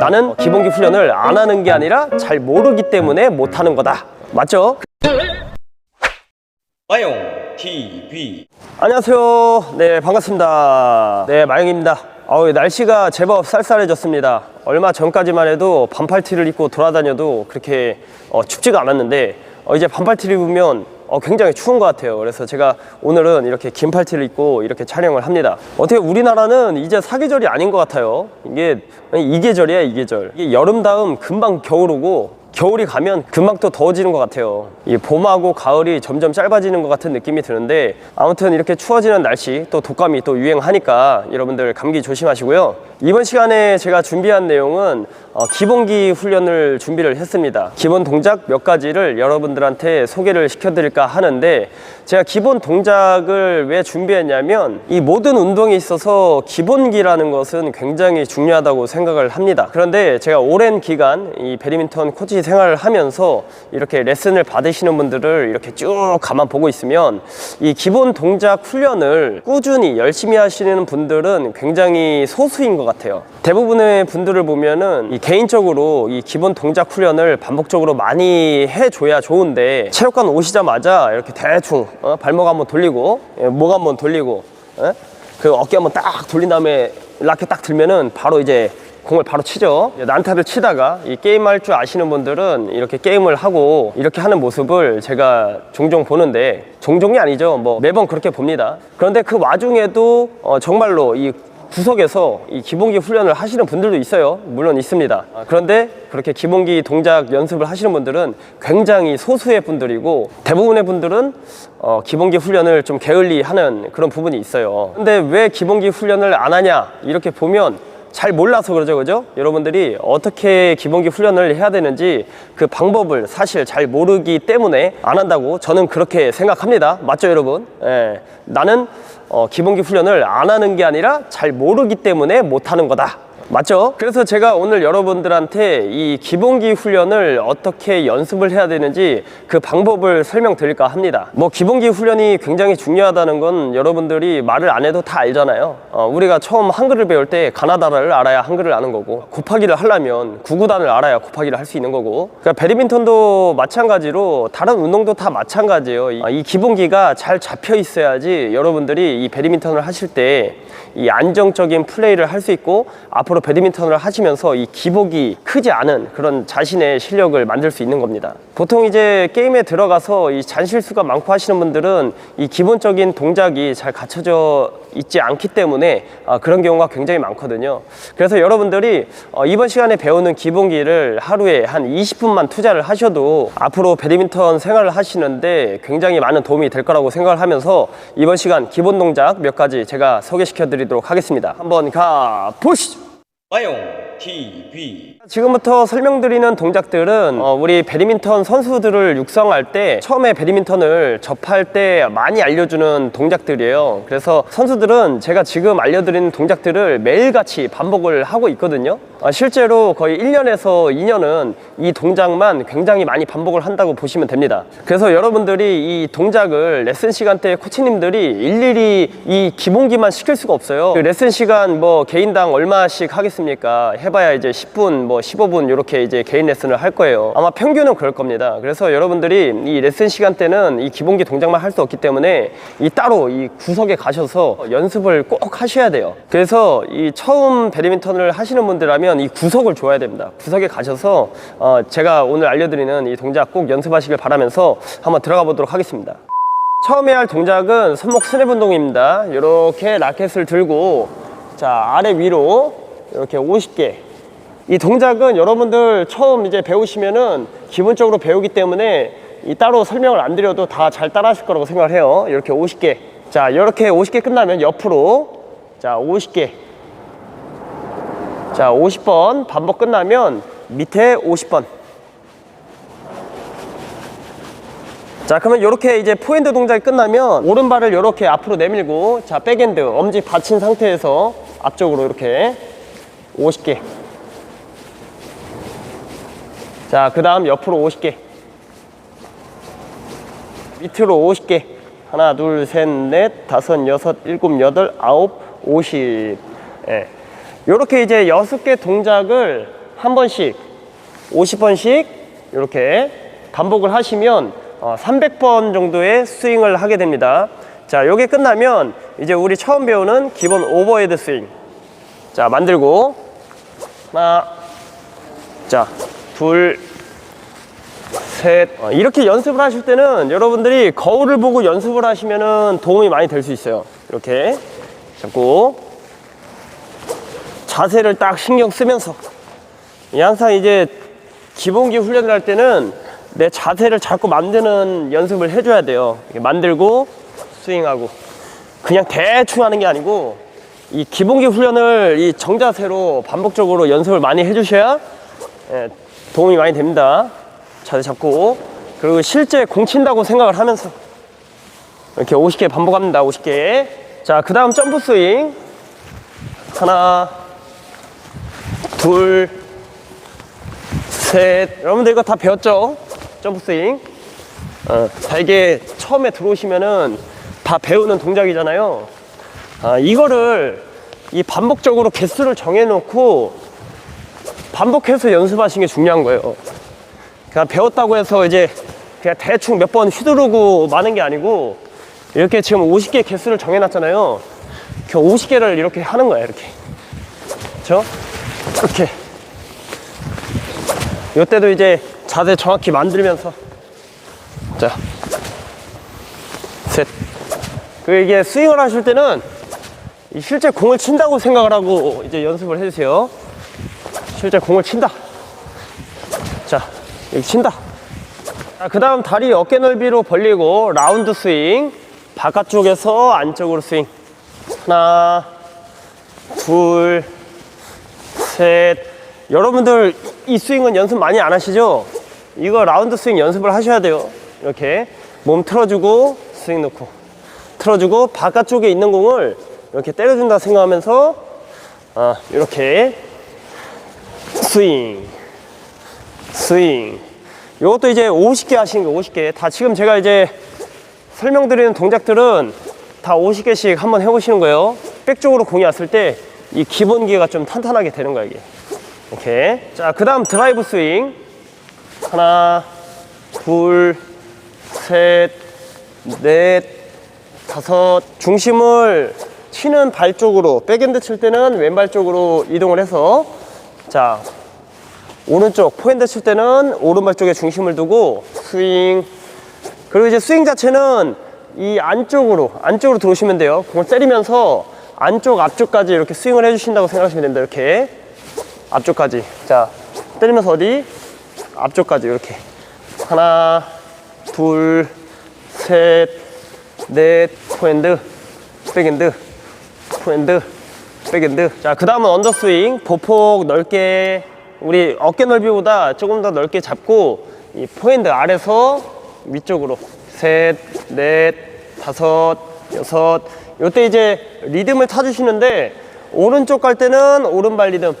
나는 기본기 훈련을 안 하는 게 아니라 잘 모르기 때문에 못 하는 거다. 맞죠? 마용 TV 안녕하세요. 네, 반갑습니다. 네, 마영입니다. 아우, 날씨가 제법 쌀쌀해졌습니다. 얼마 전까지만 해도 반팔 티를 입고 돌아다녀도 그렇게 어, 춥지가 않았는데 어, 이제 반팔 티를 입으면 어, 굉장히 추운 것 같아요. 그래서 제가 오늘은 이렇게 긴 팔티를 입고 이렇게 촬영을 합니다. 어떻게 우리나라는 이제 사계절이 아닌 것 같아요. 이게 이 계절이야, 이 계절. 이게 여름 다음 금방 겨울 오고 겨울이 가면 금방 또 더워지는 것 같아요. 이 봄하고 가을이 점점 짧아지는 것 같은 느낌이 드는데 아무튼 이렇게 추워지는 날씨 또 독감이 또 유행하니까 여러분들 감기 조심하시고요. 이번 시간에 제가 준비한 내용은 어, 기본기 훈련을 준비를 했습니다. 기본 동작 몇 가지를 여러분들한테 소개를 시켜드릴까 하는데 제가 기본 동작을 왜 준비했냐면 이 모든 운동에 있어서 기본기라는 것은 굉장히 중요하다고 생각을 합니다. 그런데 제가 오랜 기간 이 배드민턴 코치 생활을 하면서 이렇게 레슨을 받으시는 분들을 이렇게 쭉 가만 보고 있으면 이 기본 동작 훈련을 꾸준히 열심히 하시는 분들은 굉장히 소수인 것 같아요. 대부분의 분들을 보면은 이 개인적으로 이 기본 동작 훈련을 반복적으로 많이 해줘야 좋은데 체육관 오시자마자 이렇게 대충 어, 발목 한번 돌리고 예, 목 한번 돌리고 예? 그 어깨 한번 딱 돌린 다음에 라켓 딱 들면은 바로 이제 공을 바로 치죠. 난타를 치다가 이 게임할 줄 아시는 분들은 이렇게 게임을 하고 이렇게 하는 모습을 제가 종종 보는데 종종이 아니죠. 뭐 매번 그렇게 봅니다. 그런데 그 와중에도 어, 정말로 이 구석에서 이 기본기 훈련을 하시는 분들도 있어요. 물론 있습니다. 아, 그런데 그렇게 기본기 동작 연습을 하시는 분들은 굉장히 소수의 분들이고 대부분의 분들은 어, 기본기 훈련을 좀 게을리 하는 그런 부분이 있어요. 근데 왜 기본기 훈련을 안 하냐? 이렇게 보면 잘 몰라서 그러죠, 그죠? 여러분들이 어떻게 기본기 훈련을 해야 되는지 그 방법을 사실 잘 모르기 때문에 안 한다고 저는 그렇게 생각합니다. 맞죠, 여러분? 예. 나는 어, 기본기 훈련을 안 하는 게 아니라 잘 모르기 때문에 못 하는 거다. 맞죠? 그래서 제가 오늘 여러분들한테 이 기본기 훈련을 어떻게 연습을 해야 되는지 그 방법을 설명드릴까 합니다. 뭐 기본기 훈련이 굉장히 중요하다는 건 여러분들이 말을 안 해도 다 알잖아요. 어, 우리가 처음 한글을 배울 때 가나다라를 알아야 한글을 아는 거고 곱하기를 하려면 구구단을 알아야 곱하기를 할 수 있는 거고 그러니까 배드민턴도 마찬가지로 다른 운동도 다 마찬가지예요. 이, 아, 이 기본기가 잘 잡혀 있어야지 여러분들이 이 배드민턴을 하실 때 이 안정적인 플레이를 할 수 있고 앞으로 배드민턴을 하시면서 이 기복이 크지 않은 그런 자신의 실력을 만들 수 있는 겁니다. 보통 이제 게임에 들어가서 이 잔실수가 많고 하시는 분들은 이 기본적인 동작이 잘 갖춰져 있지 않기 때문에 아, 그런 경우가 굉장히 많거든요. 그래서 여러분들이 어, 이번 시간에 배우는 기본기를 하루에 한 20분만 투자를 하셔도 앞으로 배드민턴 생활을 하시는데 굉장히 많은 도움이 될 거라고 생각을 하면서 이번 시간 기본 동작 몇 가지 제가 소개시켜 드리도록 하겠습니다. 한번 가 보시죠. 마용 TV 지금부터 설명드리는 동작들은 어, 우리 배드민턴 선수들을 육성할 때 처음에 배드민턴을 접할 때 많이 알려주는 동작들이에요. 그래서 선수들은 제가 지금 알려드리는 동작들을 매일같이 반복을 하고 있거든요. 어, 실제로 거의 1년에서 2년은 이 동작만 굉장히 많이 반복을 한다고 보시면 됩니다. 그래서 여러분들이 이 동작을 레슨 시간 때 코치님들이 일일이 이 기본기만 시킬 수가 없어요. 그 레슨 시간 뭐 개인당 얼마씩 하 겠습니까? 해봐야 이제 10분, 뭐 15분 이렇게 이제 개인 레슨을 할 거예요. 아마 평균은 그럴 겁니다. 그래서 여러분들이 이 레슨 시간 때는 이 기본기 동작만 할 수 없기 때문에 이 따로 이 구석에 가셔서 연습을 꼭 하셔야 돼요. 그래서 이 처음 배드민턴을 하시는 분들라면 이 구석을 줘야 됩니다. 구석에 가셔서 어 제가 오늘 알려드리는 이 동작 꼭 연습하시길 바라면서 한번 들어가 보도록 하겠습니다. 처음에 할 동작은 손목 스냅 운동입니다. 이렇게 라켓을 들고 자 아래 위로 이렇게 50개. 이 동작은 여러분들 처음 이제 배우시면은 기본적으로 배우기 때문에 이 따로 설명을 안 드려도 다 잘 따라 하실 거라고 생각을 해요. 이렇게 50개. 자, 이렇게 50개 끝나면 옆으로 자, 50개. 자, 50번 반복 끝나면 밑에 50번. 자 그러면 이렇게 이제 포핸드 동작이 끝나면 오른발을 이렇게 앞으로 내밀고 자 백핸드 엄지 받친 상태에서 앞쪽으로 이렇게 50개 자 그 다음 옆으로 50개 밑으로 50개 하나 둘 셋 넷 다섯 여섯 일곱 여덟 아홉 오십 예. 요렇게 이제 여섯 개 동작을 한 번씩 50번씩 이렇게 반복을 하시면 어, 300번 정도의 스윙을 하게 됩니다. 자, 요게 끝나면 이제 우리 처음 배우는 기본 오버헤드 스윙. 자, 만들고 하나, 자, 둘, 셋. 어, 이렇게 연습을 하실 때는 여러분들이 거울을 보고 연습을 하시면은 도움이 많이 될 수 있어요. 이렇게 잡고 자세를 딱 신경 쓰면서 이 항상 이제 기본기 훈련을 할 때는 내 자세를 자꾸 만드는 연습을 해줘야 돼요. 만들고 스윙하고 그냥 대충 하는 게 아니고 이 기본기 훈련을 이 정자세로 반복적으로 연습을 많이 해주셔야 예, 도움이 많이 됩니다. 자세 잡고 그리고 실제 공 친다고 생각을 하면서 이렇게 50개 반복합니다. 50개. 자, 그 다음 점프 스윙. 하나, 둘, 셋. 여러분들 이거 다 배웠죠? 점프 스윙. 어, 자, 이게 처음에 들어오시면은 다 배우는 동작이잖아요. 아, 이거를 이 반복적으로 개수를 정해놓고 반복해서 연습하시는 게 중요한 거예요. 그냥 배웠다고 해서 이제 그냥 대충 몇 번 휘두르고 마는 게 아니고 이렇게 지금 50개 개수를 정해놨잖아요. 그 50개를 이렇게 하는 거야, 이렇게. 그쵸? 이렇게. 이때도 이제 자세 정확히 만들면서 자, 셋. 그 이게 스윙을 하실 때는 이 실제 공을 친다고 생각을 하고 이제 연습을 해주세요. 실제 공을 친다. 자, 여기 친다. 자, 그 다음 다리 어깨 넓이로 벌리고 라운드 스윙. 바깥쪽에서 안쪽으로 스윙. 하나, 둘, 셋. 여러분들 이 스윙은 연습 많이 안 하시죠? 이거 라운드 스윙 연습을 하셔야 돼요. 이렇게 몸 틀어주고 스윙 넣고 틀어주고 바깥쪽에 있는 공을 이렇게 때려준다 생각하면서 아, 이렇게. 스윙. 스윙. 이것도 이제 50개 하시는 거 50개. 다 지금 제가 이제 설명드리는 동작들은 다 50개씩 한번 해보시는 거예요. 백 쪽으로 공이 왔을 때 이 기본기가 좀 탄탄하게 되는 거야 이게. 이렇게 자그 다음 드라이브 스윙. 하나 둘셋넷 다섯. 중심을 치는 발 쪽으로 백핸드 칠 때는 왼발 쪽으로 이동을 해서 자 오른쪽 포핸드 칠 때는 오른발 쪽에 중심을 두고 스윙. 그리고 이제 스윙 자체는 이 안쪽으로 안쪽으로 들어오시면 돼요. 공을 때리면서 안쪽 앞쪽까지 이렇게 스윙을 해주신다고 생각하시면 됩니다. 이렇게 앞쪽까지. 자 때리면서 어디? 앞쪽까지 이렇게. 하나 둘셋넷 포핸드 백핸드 포핸드 백핸드. 자 그 다음은 언더스윙. 보폭 넓게 우리 어깨 넓이보다 조금 더 넓게 잡고 이 포핸드 아래서 위쪽으로 셋, 넷, 다섯, 여섯. 요때 이제 리듬을 타주시는데 오른쪽 갈 때는 오른발 리듬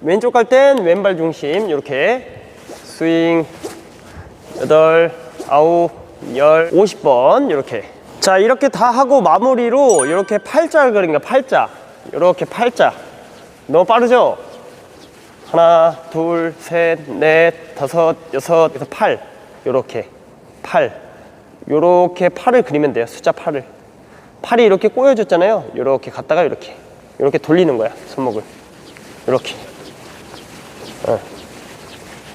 왼쪽 갈 땐 왼발 중심. 이렇게 스윙 여덟, 아홉, 열, 오십 번. 이렇게. 자 이렇게 다 하고 마무리로 이렇게 그린 거야 팔자. 이렇게 팔자. 너무 빠르죠? 하나, 둘, 셋, 넷, 다섯, 여섯, 그래서 팔. 이렇게 팔. 이렇게 팔을 그리면 돼요. 숫자 팔을. 팔이 이렇게 꼬여졌잖아요. 이렇게 갔다가 이렇게 이렇게 돌리는 거야 손목을. 이렇게. 어.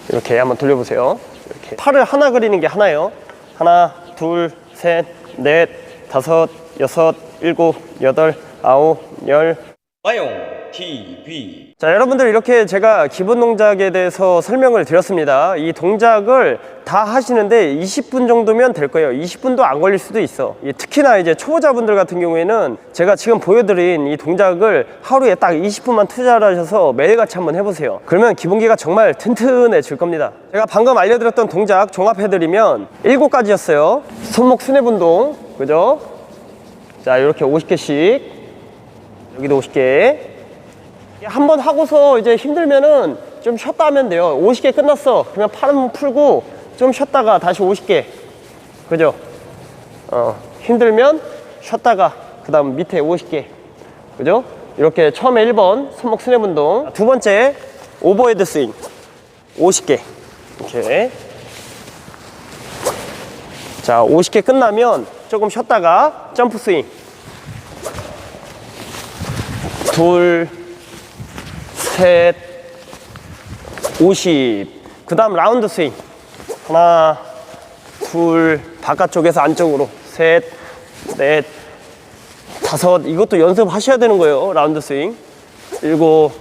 이렇게 한번 돌려보세요. 이렇게 팔을 하나 그리는 게 하나예요. 하나, 둘, 셋, 넷, 다섯, 여섯, 일곱, 여덟, 아홉, 열. 마용 TV 자, 여러분들 이렇게 제가 기본 동작에 대해서 설명을 드렸습니다. 이 동작을 다 하시는데 20분 정도면 될 거예요. 20분도 안 걸릴 수도 있어. 이 특히나 이제 초보자분들 같은 경우에는 제가 지금 보여드린 이 동작을 하루에 딱 20분만 투자를 하셔서 매일같이 한번 해보세요. 그러면 기본기가 정말 튼튼해질 겁니다. 제가 방금 알려드렸던 동작 종합해드리면 7가지였어요. 손목 스냅 운동, 그죠? 자, 이렇게 50개씩. 여기도 50개. 한번 하고서 이제 힘들면은 좀 쉬었다 하면 돼요. 50개 끝났어. 그러면 팔 한번 풀고 좀 쉬었다가 다시 50개. 그죠? 어, 힘들면 쉬었다가 그 다음 밑에 50개. 그죠? 이렇게 처음에 1번 손목 스냅 운동. 두 번째 오버헤드 스윙. 50개. 이렇게. 자, 50개 끝나면 조금 쉬었다가 점프 스윙. 둘, 셋, 50. 그 다음 라운드 스윙. 하나, 둘, 바깥쪽에서 안쪽으로. 셋, 넷, 다섯. 이것도 연습하셔야 되는 거예요. 라운드 스윙. 일곱,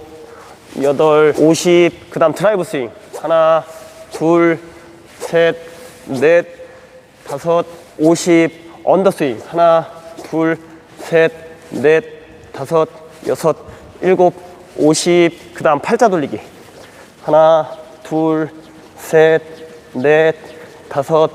여덟, 오십. 그 다음 드라이브 스윙. 하나, 둘, 셋, 넷, 다섯, 오십. 언더 스윙. 하나, 둘, 셋, 넷, 다섯, 여섯, 일곱, 오십. 그 다음 팔자 돌리기. 하나, 둘, 셋, 넷, 다섯,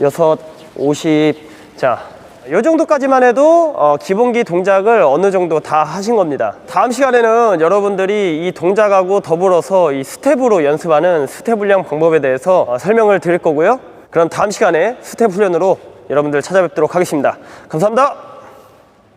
여섯, 오십. 자, 이 정도까지만 해도 어, 기본기 동작을 어느 정도 다 하신 겁니다. 다음 시간에는 여러분들이 이 동작하고 더불어서 이 스텝으로 연습하는 스텝 훈련 방법에 대해서 어, 설명을 드릴 거고요. 그럼 다음 시간에 스텝 훈련으로 여러분들 찾아뵙도록 하겠습니다. 감사합니다.